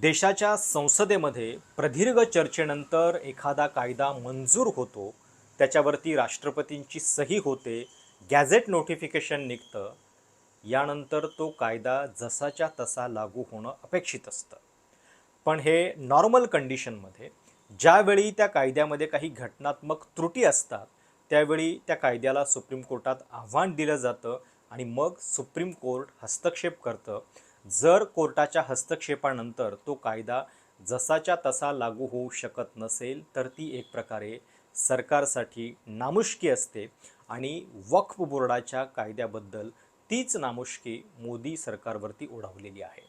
देशाच्या संसदेमध्ये प्रदीर्घ चर्चेनंतर एखादा कायदा मंजूर होतो त्याच्यावरती राष्ट्रपतींची सही होते गॅझेट नोटिफिकेशन निघतं यानंतर तो कायदा जसाच्या तसा लागू होणं अपेक्षित असतं. पण हे नॉर्मल कंडिशनमध्ये ज्यावेळी त्या कायद्यामध्ये काही घटनात्मक त्रुटी असतात त्यावेळी त्या कायद्याला सुप्रीम कोर्टात आव्हान दिलं जातं आणि मग सुप्रीम कोर्ट हस्तक्षेप करतं. जर कोर्टाच्या हस्तक्षेपानंतर तो कायदा जसाच्या तसा लागू होऊ शकत नसेल तर ती एक प्रकारे सरकारसाठी नामुष्की असते आणि वक्फ बोर्डाच्या कायद्याबद्दल तीच नामुष्की मोदी सरकारवरती ओढावलेली आहे.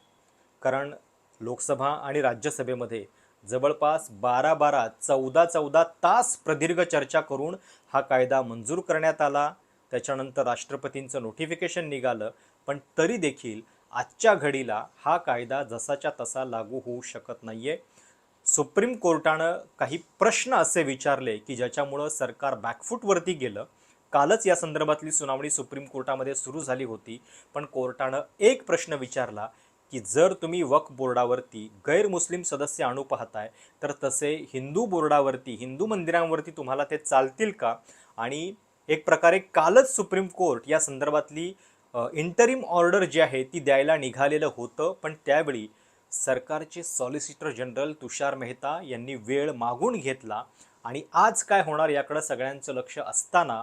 कारण लोकसभा आणि राज्यसभेमध्ये जवळपास बारा बारा चौदा चौदा तास प्रदीर्घ चर्चा करून हा कायदा मंजूर करण्यात आला. त्याच्यानंतर राष्ट्रपतींचं नोटिफिकेशन निघालं. पण तरी देखील आजच्या घडीला हा कायदा जसाच्या तसा लागू होऊ शकत नाही आहे सुप्रीम कोर्टानं काही प्रश्न असे विचारले की ज्याच्यामुळं सरकार बॅकफूटवरती गेलं. कालच या संदर्भातली सुनावणी सुप्रीम कोर्टामध्ये सुरू झाली होती. पण कोर्टानं एक प्रश्न विचारला की जर तुम्ही वक्फ बोर्डावरती गैरमुस्लिम सदस्य आणू पाहताय तर तसे हिंदू बोर्डावरती हिंदू मंदिरांवरती तुम्हाला ते चालतील का? आणि एक प्रकारे कालच सुप्रीम कोर्ट या संदर्भातली इंटरिम ऑर्डर जी आहे ती द्यायला निघालेलं होतं पण त्यावेळी सरकारचे सॉलिसिटर जनरल तुषार मेहता यांनी वेळ मागून घेतला आणि आज काय होणार याकडं सगळ्यांचं लक्ष असताना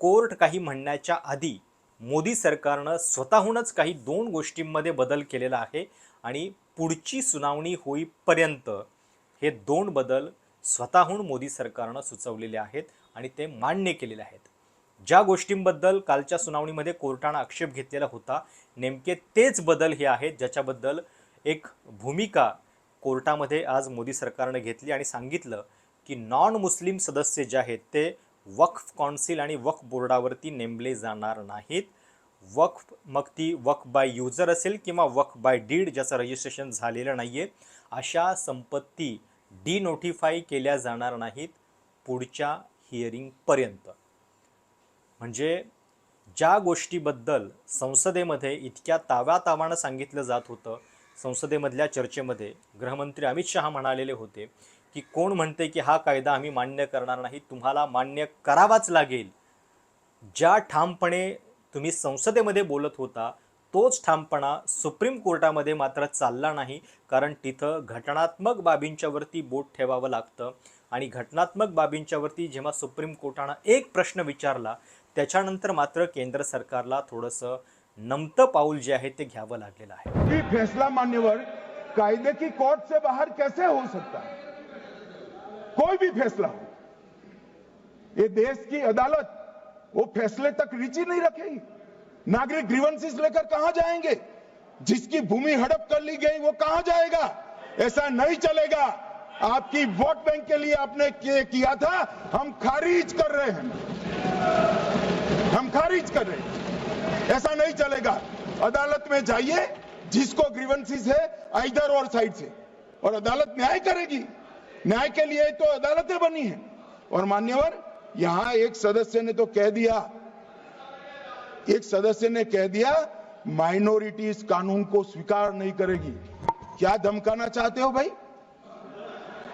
कोर्ट काही म्हणण्याच्या आधी मोदी सरकारनं स्वतःहूनच काही दोन गोष्टींमध्ये बदल केलेला आहे आणि पुढची सुनावणी होईपर्यंत हे दोन बदल स्वतःहून मोदी सरकारनं सुचवलेले आहेत आणि ते मान्य केलेले आहेत. ज्या गोष्टींबद्दल कालच्या सुनावणीमध्ये कोर्टानं आक्षेप घेतलेला होता नेमके तेच बदल हे आहेत ज्याच्याबद्दल एक भूमिका कोर्टामध्ये आज मोदी सरकारनं घेतली आणि सांगितलं की नॉन मुस्लिम सदस्य जे आहेत ते वक्फ कौन्सिल आणि वक्फ बोर्डावरती नेमले जाणार नाहीत. वक्फ मग ती वक्फ बाय युजर असेल किंवा वक्फ बाय डीड ज्याचं रजिस्ट्रेशन झालेलं नाही आहे अशा संपत्ती डी नोटिफाय केल्या जाणार नाहीत पुढच्या हिअरिंगपर्यंत म्हणजे ज्या गोष्टीबद्दल संसदेमध्ये इतक्या ताव्यातावानं सांगितलं जात होतं संसदेमधल्या चर्चेमध्ये गृहमंत्री अमित शहा म्हणालेले होते की कोण म्हणते की हा कायदा आम्ही मान्य करणार नाही तुम्हाला मान्य करावाच लागेल. ज्या ठामपणे तुम्ही संसदेमध्ये बोलत होता तोच ठामपणा सुप्रीम कोर्टामध्ये मात्र चालला नाही कारण तिथं घटनात्मक बाबींच्यावरती बोट ठेवावं लागतं. आणि घटनात्मक बाबींच्यावरती जेव्हा सुप्रीम कोर्टानं एक प्रश्न विचारला, त्याच्यानंतर मात्र केंद्र सरकारला थोडंसं नमतं पाऊल जे आहे ते घ्यावं लागलेलं आहे. फैसला मान्यवर कायदे की कोर्ट से बाहर कैसे सकता कोई भी फैसला हो. ये देश की अदालत वो फैसले तक रिची नहीं रखेगी। नागरिक ग्रीवेंसेस लेकर कहाँ जाएँगे? जिसकी भूमि हड़प कर ली गई वो कहाँ जाएगा? ऐसा नहीं चलेगा। आपकी वोट बैंक के लिए आपने किया था। हम खारिज कर रहे हैं। हम खारिज कर रहे हैं। ऐसा नहीं चलेगा। अदालत में जाइए, जिसको ग्रीवेंसीज है, इधर और साइड से। और अदालत न्याय करेगी। न्याय के लिए तो अदालतें बनी हैं। और मान्यवर, यहाँ एक सदस्य ने तो कह दिया। एक सदस्य ने कह दिया माइनॉरिटी इस कानून को स्वीकार नहीं करेगी। क्या धमकाना चाहते हो भाई?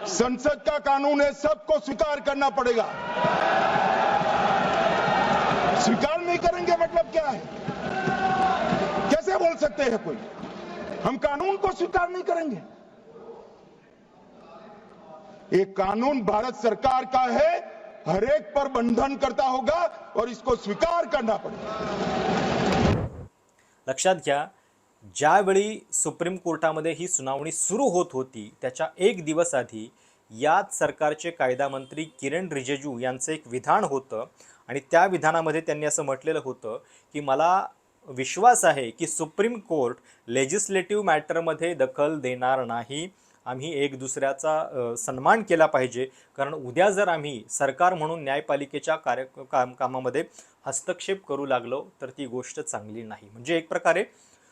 संसद का कानून है, सबको स्वीकार करना पड़ेगा। स्वीकार नहीं करेंगे मतलब क्या है? कैसे बोल सकते हैं कोई? हम कानून को स्वीकार नहीं करेंगे। ये कानून भारत सरकार का है, हर एक पर बंधन करता होगा और इसको स्वीकार करना पड़ेगा। लक्षात घ्या ज्यावेळी सुप्रीम कोर्टामध्ये ही सुनावणी सुरू होत होती त्याच्या एक दिवस आधी याच सरकारचे कायदा मंत्री किरण रिजेजू यांचं एक विधान होतं आणि त्या विधानामध्ये त्यांनी असं म्हटलेलं होतं की मला विश्वास आहे की सुप्रीम कोर्ट लेजिस्लेटिव्ह मॅटरमध्ये दखल देणार नाही. आम्ही एक दुसऱ्याचा सन्मान केला पाहिजे. कारण उद्या जर आम्ही सरकार म्हणून न्यायपालिकेच्या कार्य काम कामामध्ये हस्तक्षेप करू लागलो तर ती गोष्ट चांगली नाही. म्हणजे एक प्रकारे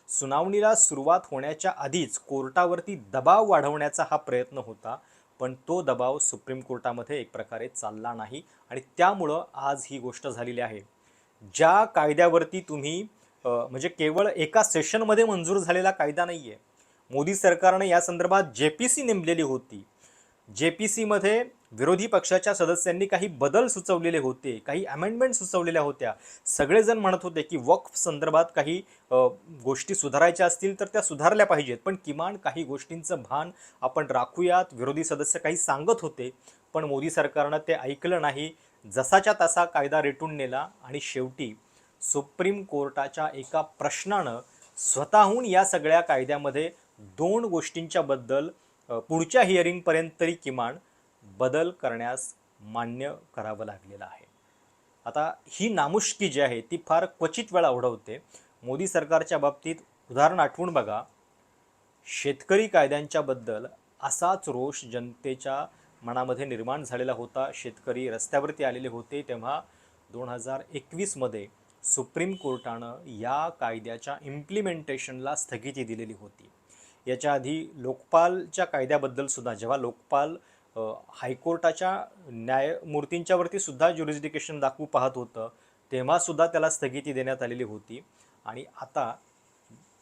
सुनावणीला सुरुवात होण्याच्या आधीच कोर्टावरती दबाव वाढवण्याचा हा प्रयत्न होता पण तो दबाव सुप्रीम कोर्टामध्ये एक प्रकारे चालला नाही आणि त्यामुळं आज ही गोष्ट झालेली आहे. ज्या कायद्यावरती तुम्ही म्हणजे केवळ एका सेशनमध्ये मंजूर झालेला कायदा नाही आहे मोदी सरकारनं या संदर्भात जे पी सी नेमलेली होती. जे पी सीमध्ये विरोधी पक्षाच्या सदस्यांनी काही बदल सुचवलेले होते काही अमेंडमेंट सुचवलेल्या होत्या. सगळेजण म्हणत होते की वक्फ संदर्भात काही गोष्टी सुधारायच्या असतील तर त्या सुधारल्या पाहिजेत. पण किमान काही गोष्टींचं भान आपण राखूयात. विरोधी सदस्य काही सांगत होते पण मोदी सरकारनं ते ऐकलं नाही. जसाच्या तसा कायदा रेटून नेला आणि शेवटी सुप्रीम कोर्टाच्या एका प्रश्नानं स्वतःहून या सगळ्या कायद्यामध्ये दोन गोष्टींच्या बद्दल पुढच्या हिअरिंगपर्यंत तरी किमान बदल करण्यास मान्य करावं लागलेलं आहे. आता ही नामुष्की जी आहे ती फार क्वचित वेळा ओढवते. मोदी सरकारच्या बाबतीत उदाहरण आठवून बघा. शेतकरी कायद्यांच्याबद्दल असाच रोष जनतेच्या मनामध्ये निर्माण झालेला होता. शेतकरी रस्त्यावरती आलेले होते तेव्हा दोन हजार एकवीसमध्ये सुप्रीम कोर्टानं या कायद्याच्या इम्प्लिमेंटेशनला स्थगिती दिलेली होती. याच्या आधी लोकपालच्या कायद्याबद्दल सुद्धा जेव्हा लोकपाल हायकोर्टाच्या न्यायमूर्तींच्यावरती सुद्धा ज्युरिस्डिकेशन दाखवू पाहत होतं तेव्हासुद्धा त्याला स्थगिती देण्यात आलेली होती. आणि आता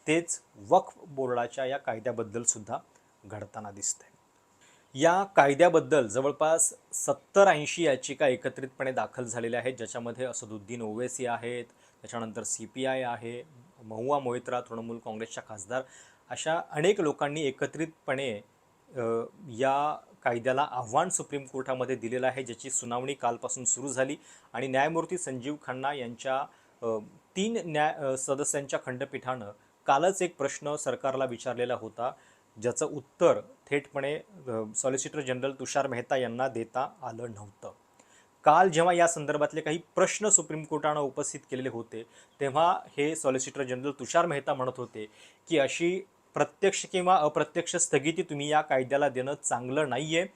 तेच वक्फ बोर्डाच्या या कायद्याबद्दल सुद्धा घडताना दिसतंय. या कायद्याबद्दल जवळपास सत्तर ऐंशी याचिका एकत्रितपणे दाखल झालेल्या आहेत ज्याच्यामध्ये असदुद्दीन ओवेसी आहेत त्याच्यानंतर सी पी आय आहे महुआ मोहित्रा तृणमूल काँग्रेसच्या खासदार अशा अनेक लोकांनी एकत्रितपणे या कायद्याला आव्हान सुप्रीम कोर्टामध्ये दिलेलं आहे ज्याची सुनावणी कालपासून सुरू झाली आणि न्यायमूर्ती संजीव खन्ना यांच्या तीन न्याय सदस्यांच्या खंडपीठानं कालच एक प्रश्न सरकारला विचारलेला होता ज्याचं उत्तर थेटपणे सॉलिसिटर जनरल तुषार मेहता यांना देता आलं नव्हतं. काल जेव्हा या संदर्भातले काही प्रश्न सुप्रीम कोर्टानं उपस्थित केलेले होते तेव्हा हे सॉलिसिटर जनरल तुषार मेहता म्हणत होते की अशी प्रत्यक्ष किंवा अप्रत्यक्ष स्थगिती तुम्ही या कायद्याला देणं चांगलं नाही आहे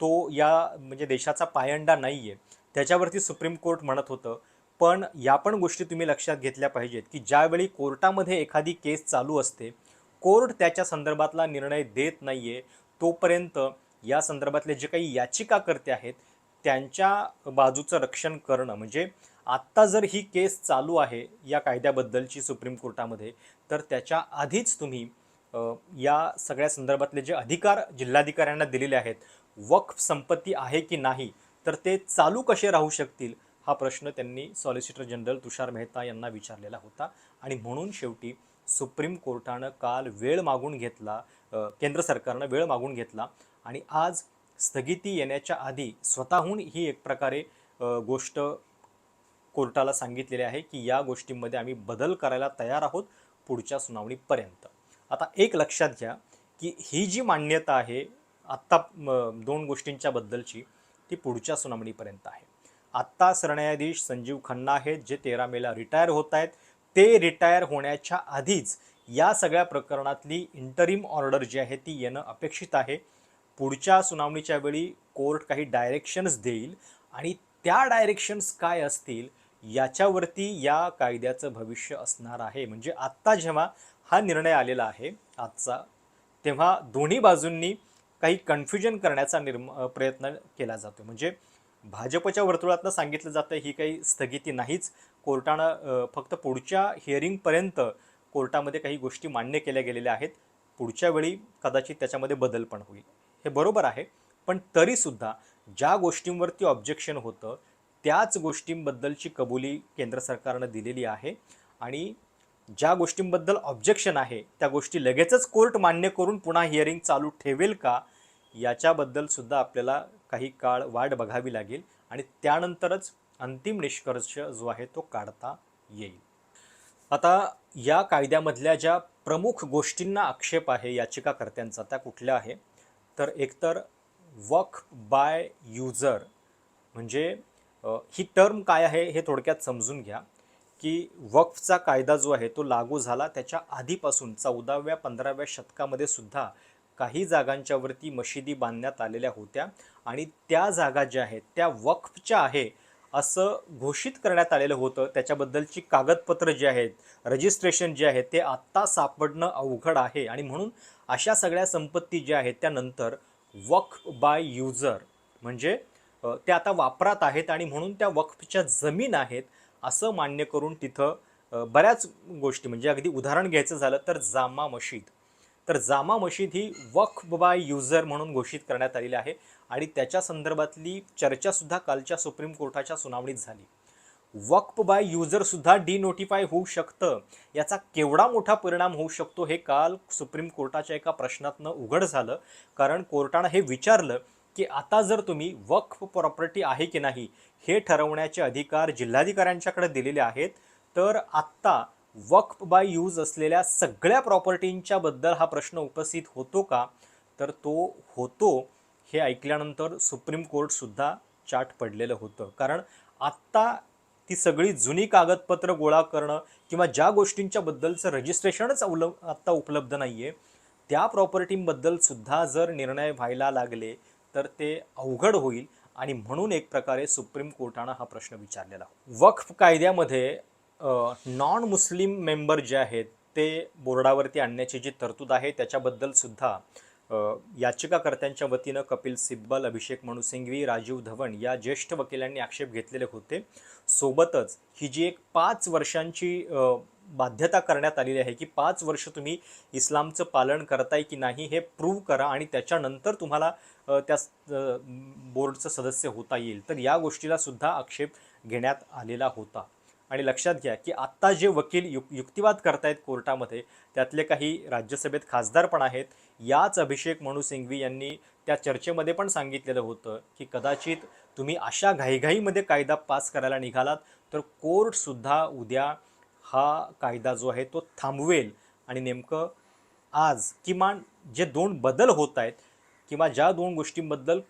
तो या म्हणजे देशाचा पायंडा नाही आहे त्याच्यावरती सुप्रीम कोर्ट म्हणत होतं. पण या पण गोष्टी तुम्ही लक्षात घेतल्या पाहिजेत की ज्यावेळी कोर्टामध्ये एखादी केस चालू असते कोर्ट त्याच्या संदर्भातला निर्णय देत नाही आहे तोपर्यंत या संदर्भातले जे काही याचिकाकर्ते आहेत त्यांच्या बाजूचं रक्षण करणं म्हणजे आत्ता जर ही केस चालू आहे या कायद्याबद्दलची सुप्रीम कोर्टामध्ये तर त्याच्या आधीच तुम्ही या सगळ्या संदर्भातले जे अधिकार जिल्हाधिकाऱ्यांना दिलेले आहेत वक्फ संपत्ती आहे की नाही तर ते चालू कसे राहू शकतील हा प्रश्न त्यांनी सॉलिसिटर जनरल तुषार मेहता यांना विचारलेला होता. आणि म्हणून शेवटी सुप्रीम कोर्टानं काल वेळ मागून घेतला केंद्र सरकारनं वेळ मागून घेतला. आणि आज स्थगिती येण्याच्या आधी स्वतःहून ही एक प्रकारे गोष्ट कोर्टाला सांगितलेली आहे की या गोष्टींमध्ये आम्ही बदल करायला तयार आहोत. पुढच्या सुनावणीपर्यंत. आता एक लक्षात घ्या की ही जी मान्यता आहे आत्ता दोन गोष्टींच्या बद्दलची ती पुढच्या सुनावणीपर्यंत आहे. आत्ता सरन्यायाधीश संजीव खन्ना आहेत जे तेरा मेला रिटायर होत आहेत. ते रिटायर होण्याच्या आधीच या सगळ्या प्रकरणातली इंटरिम ऑर्डर जी आहे ती येणं अपेक्षित आहे. पुढच्या सुनावणीच्या वेळी कोर्ट काही डायरेक्शन्स देईल आणि त्या डायरेक्शन्स काय असतील याच्यावरती या कायद्याचं भविष्य असणार आहे. म्हणजे आत्ता जेव्हा हा निर्णय आलेला आहे आजचा तेव्हा दोन्ही बाजूंनी काही कन्फ्युजन करण्याचा निर्म प्रयत्न केला जातो म्हणजे भाजपच्या वर्तुळातनं सांगितलं जातं ही काही स्थगिती नाहीच. कोर्टानं फक्त पुढच्या हिअरिंगपर्यंत कोर्टामध्ये काही गोष्टी मान्य केल्या गेलेल्या आहेत. पुढच्या वेळी कदाचित त्याच्यामध्ये बदल पण होईल. हे बरोबर आहे. पण तरीसुद्धा ज्या गोष्टींवरती ऑब्जेक्शन होतं त्याच गोष्टींबद्दलची कबुली केंद्र सरकारनं दिलेली आहे. आणि ज्या गोष्टींबद्दल ऑब्जेक्शन आहे त्या गोष्टी लगेचच कोर्ट मान्य करून पुन्हा हिअरिंग चालू ठेवेल का? याच्याबद्दल सुद्धा आपल्याला काही काळ वाट बघावी लागेल आणि त्यानंतरच अंतिम निष्कर्ष जो आहे तो काढता येईल. आता या कायद्यामधल्या ज्या प्रमुख गोष्टींना आक्षेप आहे याचिकाकर्त्यांचा त्या कुठल्या आहे? तर एकतर वक बाय युजर म्हणजे ही टर्म काय आहे हे थोडक्यात समजून घ्या की वक्फचा कायदा जो आहे तो लागू झाला. त्याच्या आधीपासून चौदाव्या पंधराव्या शतकामध्ये सुद्धा काही जागांच्यावरती मशिदी बांधण्यात आलेल्या होत्या आणि त्या जागा ज्या आहेत त्या वक्फच्या आहे असं घोषित करण्यात आलेलं होतं. त्याच्याबद्दलची कागदपत्र जी आहेत रजिस्ट्रेशन जे आहे ते आत्ता सापडणं अवघड आहे आणि म्हणून अशा सगळ्या संपत्ती ज्या आहेत त्यानंतर वक्फ बाय युजर म्हणजे त्या आता वापरात आहेत आणि म्हणून त्या वक्फच्या जमीन आहेत असं मान्य करून तिथं बऱ्याच गोष्टी म्हणजे अगदी उदाहरण घ्यायचं झालं तर जामा मशीद. तर जामा मशीद ही वक्फ बाय युजर म्हणून घोषित करण्यात आलेली आहे आणि त्याच्या संदर्भातली चर्चासुद्धा कालच्या सुप्रीम कोर्टाच्या सुनावणीत झाली. वक्फ बाय युजरसुद्धा डिनोटिफाय होऊ शकतं याचा केवढा मोठा परिणाम होऊ शकतो हे काल सुप्रीम कोर्टाच्या एका प्रश्नातनं उघड झालं. कारण कोर्टानं हे विचारलं की आता जर तुम्ही वक्फ प्रॉपर्टी आहे की नाही हे ठरवण्याचे अधिकार जिल्हाधिकाऱ्यांच्याकडे दिलेले आहेत तर आत्ता वक्फ बाय यूज असलेल्या सगळ्या प्रॉपर्टींच्या बद्दल हा प्रश्न उपस्थित होतो का? तर तो होतो हे ऐकल्यानंतर सुप्रीम कोर्टसुद्धा चाट पडलेलं होतं. कारण आत्ता ती सगळी जुनी कागदपत्र गोळा करणं किंवा ज्या गोष्टींच्याबद्दलचं रजिस्ट्रेशनच अवल आत्ता उपलब्ध नाही आहे त्या प्रॉपर्टींबद्दलसुद्धा जर निर्णय व्हायला लागले तर ते अवघड होईल आणि म्हणून एक प्रकारे सुप्रीम कोर्टानं हा प्रश्न विचारलेला. वक्फ कायद्यामध्ये नॉन मुस्लिम मेंबर जे आहेत ते बोर्डावरती आणण्याची जी तरतूद आहे त्याच्याबद्दल सुद्धा याचिकाकर्त्यांच्या वतीनं कपिल सिब्बल अभिषेक मनुसिंघवी राजीव धवन या ज्येष्ठ वकिलांनी आक्षेप घेतलेले होते. सोबतच ही जी एक पाच वर्षांची बाध्यता करण्यात आलेली आहे की पाच वर्ष तुम्ही इस्लामचं पालन करताय की नाही हे प्रूव्ह करा आणि त्याच्यानंतर तुम्हाला त्या बोर्डचं सदस्य होता येईल. तर या गोष्टीला सुद्धा आक्षेप घेण्यात आलेला होता. आणि लक्षात घ्या की आत्ता जे वकील युक युक्तिवाद करतायत कोर्टामध्ये त्यातले काही राज्यसभेत खासदार पण आहेत. याच अभिषेक मनु सिंघवी यांनी त्या चर्चेमध्ये पण सांगितलेलं होतं की कदाचित तुम्ही अशा घाईघाईमध्ये कायदा पास करायला निघालात तर कोर्टसुद्धा उद्या हा कायदा जो आहे तो थांबवेल आणि नेमकं आज किमान जे दोन बदल होत आहेत किंवा ज्या दोन गोष्टींबद्दल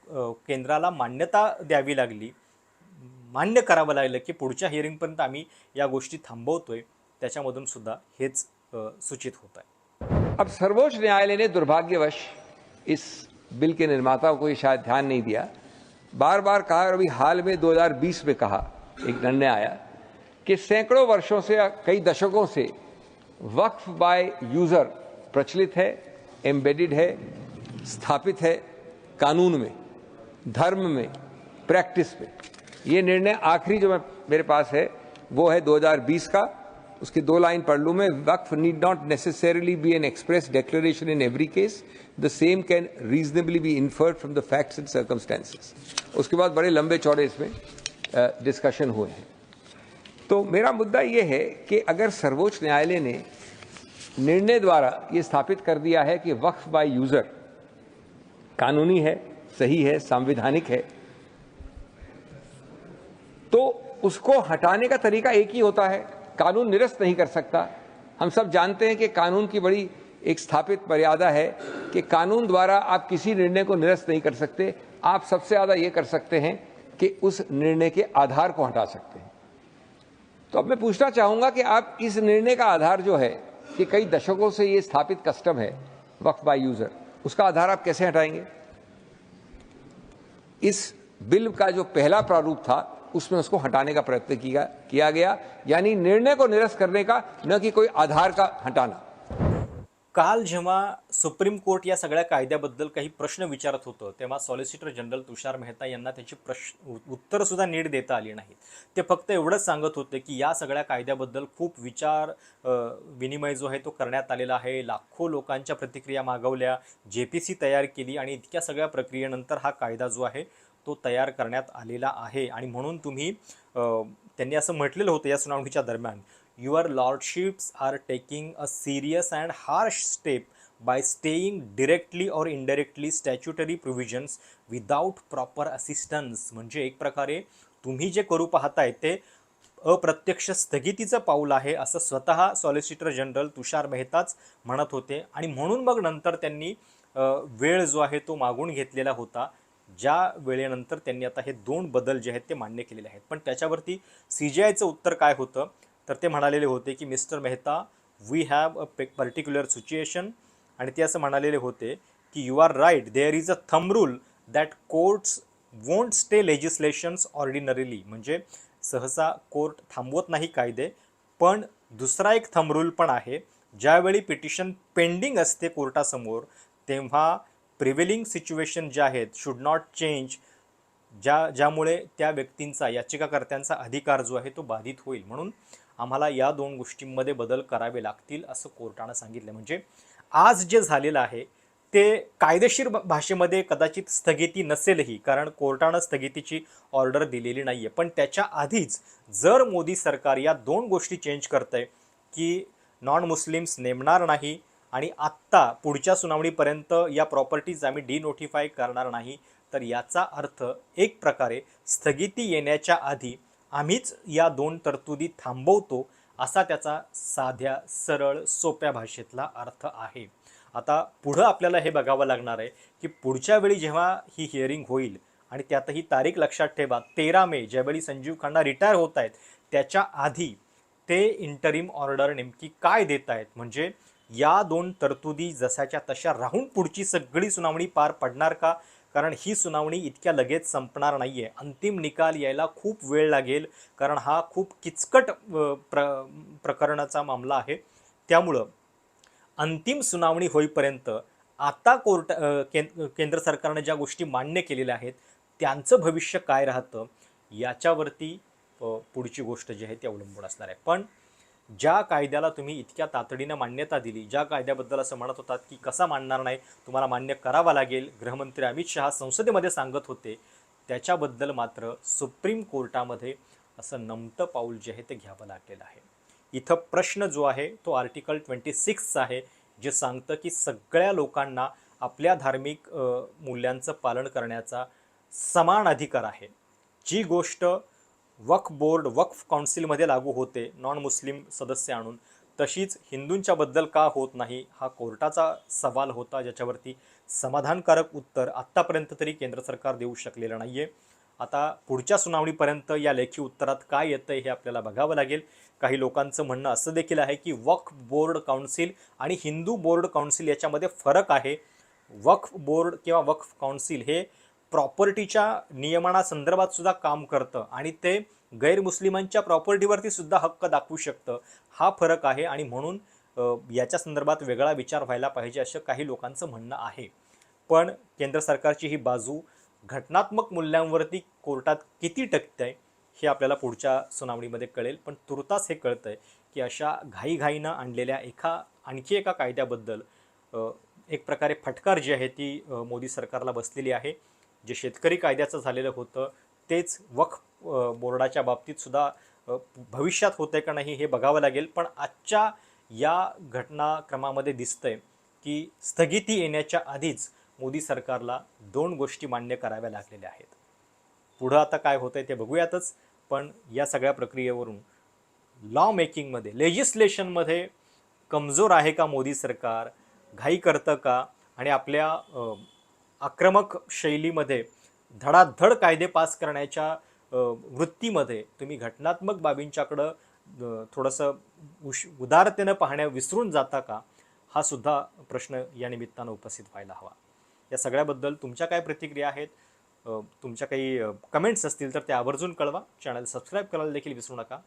केंद्राला मान्यता द्यावी लागली मान्य करावं लागलं की पुढच्या हिअरिंगपर्यंत आम्ही या गोष्टी थांबवतोय त्याच्यामधून सुद्धा हेच सूचित होत आहे. अब सर्वोच्च न्यायालय ने दुर्भाग्यवश इस बिल के निर्माताओं को ये शायद ध्यान नहीं दिया। बार बार कहा और अभी हाल में 2020 में कहा एक निर्णय आया। कि सैकड़ों वर्षों से कई दशकों से वक्फ बाय यूज़र प्रचलित है, एम्बेडेड है, स्थापित है कानून में, धर्म में, प्रैक्टिस में। ये निर्णय आखिरी जो मैं, मेरे पास है, वो है 2020 का। उसकी दो लाइन पढ़ लूँ मैं। Waqf need not necessarily be an express declaration in every case. The same can reasonably be inferred from the facts and circumstances. उसके बाद बड़े लंबे चौड़े इसमें डिस्कशन हुए हैं। तो मेरा मुद्दा ये है कि अगर सर्वोच्च न्यायालय ने निर्णय द्वारा ये स्थापित कर दिया है कि वक्फ बाय यूज़र कानूनी है, सही है, संवैधानिक है तो उसको हटाने का तरीका एक ही होता है। कानून निरस्त नहीं कर सकता। हम सब जानते हैं कि कानून की बड़ी एक स्थापित मर्यादा है कि कानून द्वारा आप किसी निर्णय को निरस्त नहीं कर सकते। आप सबसे ज़्यादा ये कर सकते हैं कि उस निर्णय के आधार को हटा सकते हैं। तो अब मैं पूछना चाहूँगा कि आप इस निर्णय का आधार जो है, कि कई दशकों से ये स्थापित कस्टम है वक्फ बाय यूज़र उसका आधार आप कैसे हटाएँगे? इस बिल का जो पहला प्रारूप था, उसमें उसको हटाने का प्रयत्न किया गया, यानी निर्णय को निरस्त करने का, न कि कोई आधार का हटाना। काल जेव्हा सुप्रीम कोर्ट या सगळ्या कायद्याबद्दल काही प्रश्न विचारत होतं तेव्हा सॉलिसिटर जनरल तुषार मेहता यांना त्याची प्रश्न उत्तरंसुद्धा नीट देता आली नाहीत. ते फक्त एवढंच सांगत होते की या सगळ्या कायद्याबद्दल खूप विचार विनिमय जो आहे तो करण्यात आलेला आहे. लाखो लोकांच्या प्रतिक्रिया मागवल्या जे पी सी तयार केली आणि इतक्या सगळ्या प्रक्रियेनंतर हा कायदा जो आहे तो तयार करण्यात आलेला आहे. आणि म्हणून तुम्ही त्यांनी असं म्हटलेलं होतं या सुनावणीच्या दरम्यान your lordships are taking a serious and harsh step by staying directly or indirectly statutory provisions without proper assistance म्हणजे एक प्रकारे तुम्ही जे करू पाहताय ते अप्रत्यक्ष स्थगितीचं पाऊल आहे असं स्वतः सॉलिसिटर जनरल तुषार मेहताच म्हणत होते. आणि म्हणून मग नंतर त्यांनी वेळ जो आहे तो मागून घेतलेला होता. ज्या वेळेनंतर त्यांनी आता हे दोन बदल जे आहेत ते मान्य केलेले आहेत. पण त्याच्यावरती सी जी आयचं उत्तर काय होतं? तर ते म्हणालेले होते की mister Mehta we have a pay particular situation आणि ते असं म्हणालेले होते की you are right there is a thumb rule that courts won't stay legislations ordinarily म्हणजे सहसा कोर्ट थांबवत नाही कायदे पण दुसरा एक थम रूल पण आहे. ज्यावेळी पिटिशन पेंडिंग असते कोर्टासमोर तेव्हा प्रिव्हेलिंग सिच्युएशन जे आहेत शुड नॉट चेंज ज्या ज्यामुळे त्या व्यक्तींचा याचिकाकर्त्यांचा अधिकार जो आहे तो बाधित होईल. म्हणून आम्हाला या दोन गोष्टींमध्ये बदल करावे लागतील असं कोर्टानं सांगितलं. म्हणजे आज जे झालेलं आहे ते कायदेशीर भाषेमध्ये कदाचित स्थगिती नसेलही कारण कोर्टानं स्थगितीची ऑर्डर दिलेली नाही आहे पण त्याच्या आधीच जर मोदी सरकार या दोन गोष्टी चेंज करतंय की नॉन मुस्लिम्स नेमणार नाही आणि आत्ता पुढच्या सुनावणीपर्यंत या प्रॉपर्टीज आम्ही डिनोटिफाय करणार नाही तर याचा अर्थ एक प्रकारे स्थगिती येण्याच्या आधी आम्हीच या दोन तरतुदी थांबवतो असा त्याचा साध्या सरळ सोप्या भाषेतला अर्थ आहे. आता पुढं आपल्याला हे बघावं लागणार आहे की पुढच्या वेळी जेव्हा ही हिअरिंग होईल आणि त्यातही तारीख लक्षात ठेवा तेरा मे ज्यावेळी संजीव खन्ना रिटायर होत आहेत त्याच्या आधी ते इंटरिम ऑर्डर नेमकी काय देत आहेत? म्हणजे या दोन तरतुदी जशाच्या तशा राहून पुढची सगळी सुनावणी पार पडणार का? कारण ही सुनावणी इतक्या लगेच संपणार नाही आहे अंतिम निकाल यायला खूप वेळ लागेल कारण हा खूप किचकट प्र प्रकरणाचा मामला आहे. त्यामुळं अंतिम सुनावणी होईपर्यंत आता कोर्ट कें- केंद्र सरकारने ज्या गोष्टी मान्य केलेल्या आहेत त्यांचं भविष्य काय राहतं याच्यावरती पुढची गोष्ट जी आहे ती अवलंबून असणार आहे. पण ज्या कायद्याला तुम्ही इतक्या तातडीनं मान्यता दिली ज्या कायद्याबद्दल असं म्हणत होतात की कसा मानणार नाही तुम्हाला मान्य करावा लागेल गृहमंत्री अमित शहा संसदेमध्ये सांगत होते त्याच्याबद्दल मात्र सुप्रीम कोर्टामध्ये असं नमतं पाऊल जे आहे ते घ्यावं लागलेलं आहे. इथं प्रश्न जो आहे तो आर्टिकल ट्वेंटी सिक्सचा आहे जे सांगतं की सगळ्या लोकांना आपल्या धार्मिक मूल्यांचं पालन करण्याचा समान अधिकार आहे. जी गोष्ट वक्फ बोर्ड वक्फ काउन्सिलमध्ये लागू होते नॉन मुस्लिम सदस्य आणून. तशीच हिंदूंच्याबद्दल का होत नाही हा कोर्टाचा सवाल होता ज्याच्यावरती समाधानकारक उत्तर आत्तापर्यंत तरी केंद्र सरकार देऊ शकलेलं नाही आहे आता पुढच्या सुनावणीपर्यंत या लेखी उत्तरात काय येतं हे आपल्याला बघावं लागेल. काही लोकांचं म्हणणं असं देखील आहे की वक्फ बोर्ड काउन्सिल आणि हिंदू बोर्ड काउन्सिल याच्यामध्ये फरक आहे. वक्फ बोर्ड किंवा वक्फ काउन्सिल हे प्रॉपर्टीच्या नियमनासंदर्भात सुद्धा काम करतं आणि ते गैरमुस्लिमांच्या प्रॉपर्टीवरती सुद्धा हक्क दाखवू शकतं. हा फरक आहे आणि म्हणून याच्या संदर्भात वेगळा विचार व्हायला पाहिजे असं काही लोकांचं म्हणणं आहे. पण केंद्र सरकारची ही बाजू घटनात्मक मूल्यांवरती कोर्टात किती टक्के आहे हे आपल्याला पुढच्या सुनावणीमध्ये कळेल. पण तुर्तास हे कळतं आहे की अशा घाईघाईनं आणलेल्या एका आणखी एका कायद्याबद्दल एक प्रकारे फटकार जी आहे ती मोदी सरकारला बसलेली आहे. जे शेतकरी कायद्याचं झालेलं होतं तेच वक्फ बोर्डाच्या बाबतीत सुद्धा होतं भविष्यात का नाही हे बघावं लागेल. पण आजच्या या घटनाक्रमामध्ये दिसतंय की स्थगिती येण्याच्या आधीच मोदी सरकारला दोन गोष्टी मान्य कराव्या लागलेल्या आहेत. पुढं आता काय होतंय ते बघूयातच पण या सगळ्या प्रक्रियेवरून लॉ मेकिंगमध्ये लेजिस्लेशनमध्ये कमजोर आहे का मोदी सरकार घाई करतं का आणि आपल्या आक्रमक शैलीमध्ये धडाधड कायदे पास करण्याच्या वृत्तीमध्ये तुम्ही घटनात्मक बाबींच्याकडं थोडंसं उश उदारतेनं पाहण्या विसरून जाता का? हा सुद्धा प्रश्न या निमित्तानं उपस्थित व्हायला हवा. या सगळ्याबद्दल तुमच्या काय प्रतिक्रिया आहेत? तुमच्या काही कमेंट्स असतील तर त्या आवर्जून कळवा. चॅनल सबस्क्राईब करायला देखील विसरू नका.